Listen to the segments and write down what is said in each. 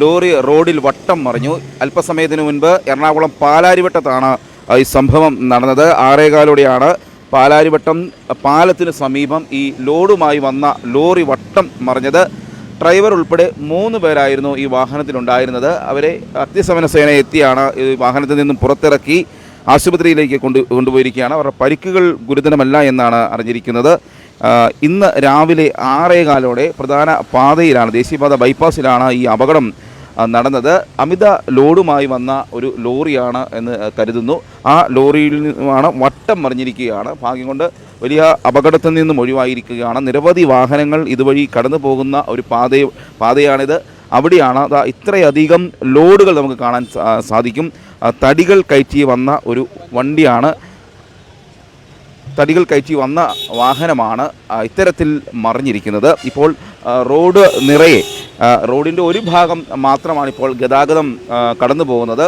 Lorry റോഡിൽ വട്ടം മറിഞ്ഞു. അല്പസമയത്തിന് മുൻപ് എറണാകുളം പാലാരിവട്ടത്താണ് ഈ സംഭവം നടന്നത്. ആറേകാലോടെയാണ് പാലാരിവട്ടം പാലത്തിന് സമീപം ഈ ലോഡുമായി വന്ന ലോറി വട്ടം മറിഞ്ഞത്. ഡ്രൈവർ ഉൾപ്പെടെ മൂന്ന് പേരായിരുന്നു ഈ വാഹനത്തിലുണ്ടായിരുന്നത്. അവരെ അഗ്നിശമന സേന എത്തിയാണ് ഈ വാഹനത്തിൽ നിന്നും പുറത്തിറക്കി ആശുപത്രിയിലേക്ക് കൊണ്ട് കൊണ്ടുപോയിരിക്കുകയാണ്. അവരുടെ പരിക്കുകൾ ഗുരുതരമല്ല എന്നാണ് അറിഞ്ഞിരിക്കുന്നത്. ഇന്ന് രാവിലെ ആറേകാലോടെ പ്രധാന പാതയിലാണ് ദേശീയപാത ബൈപ്പാസിലാണ് ഈ അപകടം നടന്നത്. അമിത ലോഡുമായി വന്ന ഒരു ലോറിയാണ് എന്ന് കരുതുന്നു. ആ ലോറിയിൽ നിന്നുമാണ് വട്ടം മറിഞ്ഞിരിക്കുകയാണ്. ഭാഗ്യം കൊണ്ട് വലിയ അപകടത്തിൽ നിന്നും ഒഴിവായിരിക്കുകയാണ്. നിരവധി വാഹനങ്ങൾ ഇതുവഴി കടന്നു പോകുന്ന ഒരു പാത പാതയാണിത്. അവിടെയാണ് ഇത്രയധികം ലോഡുകൾ നമുക്ക് കാണാൻ സാധിക്കും. തടികൾ കയറ്റി വന്ന ഒരു വണ്ടിയാണ്. തടികൾ കയറ്റി വന്ന വാഹനമാണ് ഇത്തരത്തിൽ മറിഞ്ഞിരിക്കുന്നത്. ഇപ്പോൾ റോഡ് നിറയെ റോഡിന്റെ ഒരു ഭാഗം മാത്രമാണ് ഇപ്പോൾ ഗതാഗതം കടന്നു പോകുന്നത്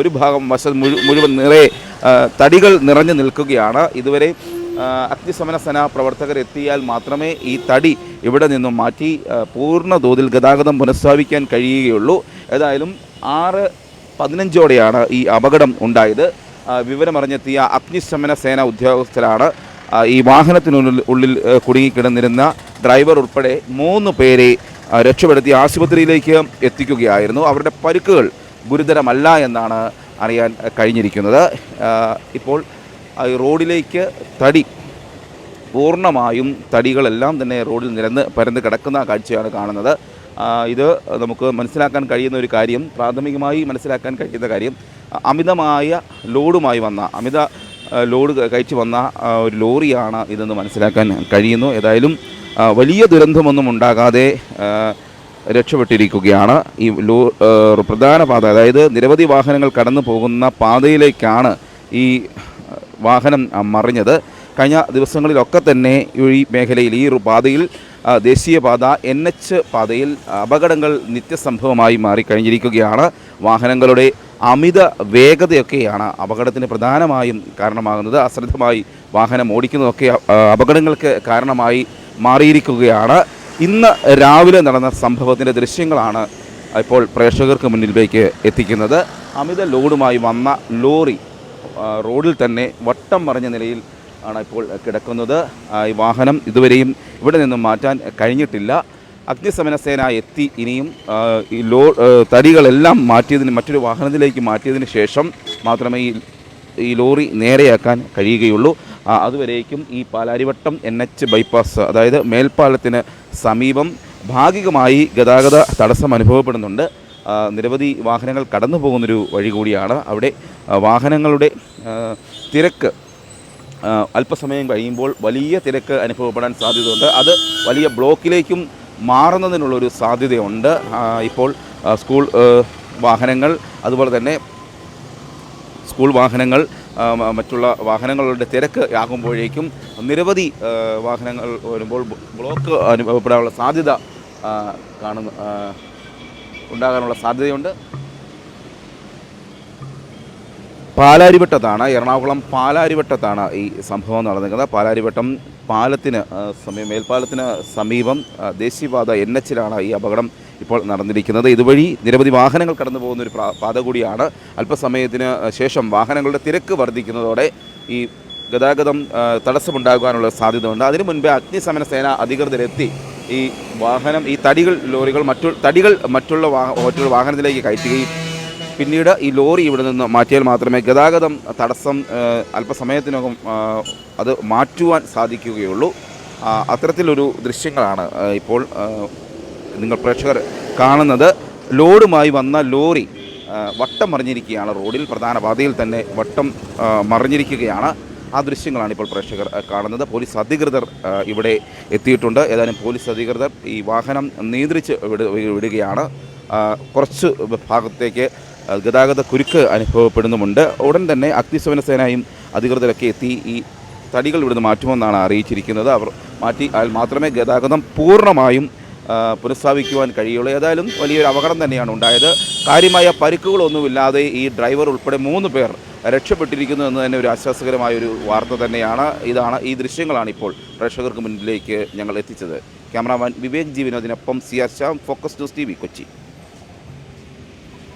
ഒരു ഭാഗം വശം മുഴുവൻ നിറയെ തടികൾ നിറഞ്ഞു നിൽക്കുകയാണ്. ഇതുവരെ അഗ്നിശമന സേന പ്രവർത്തകർ എത്തിയാൽ മാത്രമേ ഈ തടി ഇവിടെ നിന്നും മാറ്റി പൂർണ തോതിൽ ഗതാഗതം പുനഃസ്ഥാപിക്കാൻ കഴിയുകയുള്ളൂ. ഏതായാലും ആറ് പതിനഞ്ചോടെയാണ് ഈ അപകടം ഉണ്ടായത്. വിവരമറിഞ്ഞെത്തിയ അഗ്നിശമന സേന ഉദ്യോഗസ്ഥരാണ് ഈ വാഹനത്തിനുള്ളിൽ ഉള്ളിൽ കുടുങ്ങിക്കിടന്നിരുന്ന ഡ്രൈവർ ഉൾപ്പെടെ മൂന്ന് പേരെ രക്ഷപ്പെടുത്തി ആശുപത്രിയിലേക്ക് എത്തിക്കുകയായിരുന്നു. അവരുടെ പരുക്കുകൾ ഗുരുതരമല്ല എന്നാണ് അറിയാൻ കഴിഞ്ഞിരിക്കുന്നത്. ഇപ്പോൾ റോഡിലേക്ക് തടി പൂർണമായും തടികളെല്ലാം തന്നെ റോഡിൽ നിരന്ന് പരന്ന് കിടക്കുന്ന കാഴ്ചയാണ് കാണുന്നത്. ഇത് നമുക്ക് മനസ്സിലാക്കാൻ കഴിയുന്ന ഒരു കാര്യം പ്രാഥമികമായി മനസ്സിലാക്കാൻ കഴിയുന്ന കാര്യം അമിതമായ ലോഡുമായി വന്ന അമിത ലോഡ് കയറ്റി വന്ന ഒരു ലോറിയാണ് ഇതെന്ന് മനസ്സിലാക്കാൻ കഴിയുന്നു. ഏതായാലും വലിയ ദുരന്തമൊന്നും ഉണ്ടാകാതെ രക്ഷപ്പെട്ടിരിക്കുകയാണ്. ഈ ലോ പ്രധാന പാത അതായത് നിരവധി വാഹനങ്ങൾ കടന്നു പോകുന്ന പാതയിലേക്കാണ് ഈ വാഹനം മറിഞ്ഞത്. കഴിഞ്ഞ ദിവസങ്ങളിലൊക്കെ തന്നെ ഈ മേഖലയിൽ ഈ പാതയിൽ ദേശീയപാത എൻ എച്ച് പാതയിൽ അപകടങ്ങൾ നിത്യസംഭവമായി മാറിക്കഴിഞ്ഞിരിക്കുകയാണ്. വാഹനങ്ങളുടെ അമിത വേഗതയൊക്കെയാണ് അപകടത്തിന് പ്രധാനമായും കാരണമാകുന്നത്. അശ്രദ്ധമായി വാഹനം ഓടിക്കുന്നതൊക്കെ അപകടങ്ങൾക്ക് കാരണമായി മാറിയിരിക്കുകയാണ്. ഇന്ന് രാവിലെ നടന്ന സംഭവത്തിന്റെ ദൃശ്യങ്ങളാണ് ഇപ്പോൾ പ്രേക്ഷകർക്ക് മുന്നിലേക്ക് എത്തിക്കുന്നത്. അമിത ലോഡുമായി വന്ന ലോറി റോഡിൽ തന്നെ വട്ടം മറിഞ്ഞ നിലയിൽ ആണ് ഇപ്പോൾ കിടക്കുന്നത്. ഈ വാഹനം ഇതുവരെയും ഇവിടെ നിന്നും മാറ്റാൻ കഴിഞ്ഞിട്ടില്ല. അഗ്നിശമന സേന എത്തി ഇനിയും ഈ ലോ തടികളെല്ലാം മാറ്റിയതിന് മറ്റൊരു വാഹനത്തിലേക്ക് മാറ്റിയതിന് ശേഷം മാത്രമേ ഈ ഈ ലോറി നേരെയാക്കാൻ കഴിയുകയുള്ളൂ. അതുവരേക്കും ഈ പാലാരിവട്ടം എൻ എച്ച് ബൈപ്പാസ് അതായത് മേൽപ്പാലത്തിന് സമീപം ഭാഗികമായി ഗതാഗത തടസ്സം അനുഭവപ്പെടുന്നുണ്ട്. നിരവധി വാഹനങ്ങൾ കടന്നു പോകുന്നൊരു വഴി കൂടിയാണ് അവിടെ. വാഹനങ്ങളുടെ തിരക്ക് അല്പസമയം കഴിയുമ്പോൾ വലിയ തിരക്ക് അനുഭവപ്പെടാൻ സാധ്യതയുണ്ട്. അത് വലിയ ബ്ലോക്കിലേക്കും മാറുന്നതിനുള്ളൊരു സാധ്യതയുണ്ട്. ഇപ്പോൾ സ്കൂൾ വാഹനങ്ങൾ അതുപോലെ തന്നെ സ്കൂൾ വാഹനങ്ങൾ മറ്റുള്ള വാഹനങ്ങളുടെ തിരക്ക് ആകുമ്പോഴേക്കും നിരവധി വാഹനങ്ങൾ വരുമ്പോൾ ബ്ലോക്ക് അനുഭവപ്പെടാനുള്ള സാധ്യത കാണുന്ന ഉണ്ടാകാനുള്ള സാധ്യതയുണ്ട്. പാലാരിവട്ടത്താണ് എറണാകുളം പാലാരിവട്ടത്താണ് ഈ സംഭവം നടന്നിരിക്കുന്നത്. പാലാരിവട്ടം പാലത്തിന് ആ, സമീപം മേൽപ്പാലത്തിന് സമീപം ദേശീയപാത എൻ എച്ചിലാണ് ഈ അപകടം ഇപ്പോൾ നടന്നിരിക്കുന്നത്. ഇതുവഴി നിരവധി വാഹനങ്ങൾ കടന്നു പോകുന്ന ഒരു പാത കൂടിയാണ്. അല്പസമയത്തിന് ശേഷം വാഹനങ്ങളുടെ തിരക്ക് വർദ്ധിക്കുന്നതോടെ ഈ ഗതാഗതം തടസ്സമുണ്ടാകാനുള്ള സാധ്യതയുണ്ട്. അതിനു മുൻപേ അഗ്നിശമന സേന അധികൃതരെത്തി ഈ വാഹനം ഈ തടികൾ ലോറികൾ മറ്റു തടികൾ മറ്റുള്ള വാഹ മറ്റുള്ള വാഹനത്തിലേക്ക് കയറ്റുകയും പിന്നീട് ഈ ലോറി ഇവിടെ നിന്ന് മാറ്റിയാൽ മാത്രമേ ഗതാഗതം തടസ്സം അല്പസമയത്തിനകം അത് മാറ്റുവാൻ സാധിക്കുകയുള്ളൂ. അത്തരത്തിലൊരു ദൃശ്യങ്ങളാണ് ഇപ്പോൾ നിങ്ങൾ പ്രേക്ഷകർ കാണുന്നത്. ലോഡുമായി വന്ന ലോറി വട്ടം മറിഞ്ഞിരിക്കുകയാണ്. റോഡിൽ പ്രധാന പാതയിൽ തന്നെ വട്ടം മറിഞ്ഞിരിക്കുകയാണ്. ആ ദൃശ്യങ്ങളാണ് ഇപ്പോൾ പ്രേക്ഷകർ കാണുന്നത്. പോലീസ് അധികൃതർ ഇവിടെ എത്തിയിട്ടുണ്ട്. ഏതായാലും പോലീസ് അധികൃതർ ഈ വാഹനം നിയന്ത്രിച്ച് വിട വിടുകയാണ്. കുറച്ച് ഭാഗത്തേക്ക് ഗതാഗത കുരുക്ക് അനുഭവപ്പെടുന്നുമുണ്ട്. ഉടൻ തന്നെ അഗ്നിശമന സേനയും അധികൃതരൊക്കെ എത്തി ഈ തടികൾ ഇവിടുന്ന് മാറ്റുമെന്നാണ് അറിയിച്ചിരിക്കുന്നത്. അവർ മാറ്റി അതിൽ മാത്രമേ ഗതാഗതം പൂർണമായും പുനഃസ്ഥാപിക്കുവാൻ കഴിയുള്ളൂ. ഏതായാലും വലിയൊരു അപകടം തന്നെയാണ് ഉണ്ടായത്. കാര്യമായ പരിക്കുകളൊന്നുമില്ലാതെ ഈ ഡ്രൈവർ ഉൾപ്പെടെ മൂന്ന് പേർ രക്ഷപ്പെട്ടിരിക്കുന്നു എന്ന് തന്നെ ഒരു ആശ്വാസകരമായ ഒരു വാർത്ത തന്നെയാണ്. ഇതാണ് ഈ ദൃശ്യങ്ങളാണ് ഇപ്പോൾ പ്രേക്ഷകർക്ക് മുന്നിലേക്ക് ഞങ്ങൾ എത്തിച്ചത്. Cameraman Vivek ജീവനോദിനൊപ്പം C R Shyam focus news T Kochi.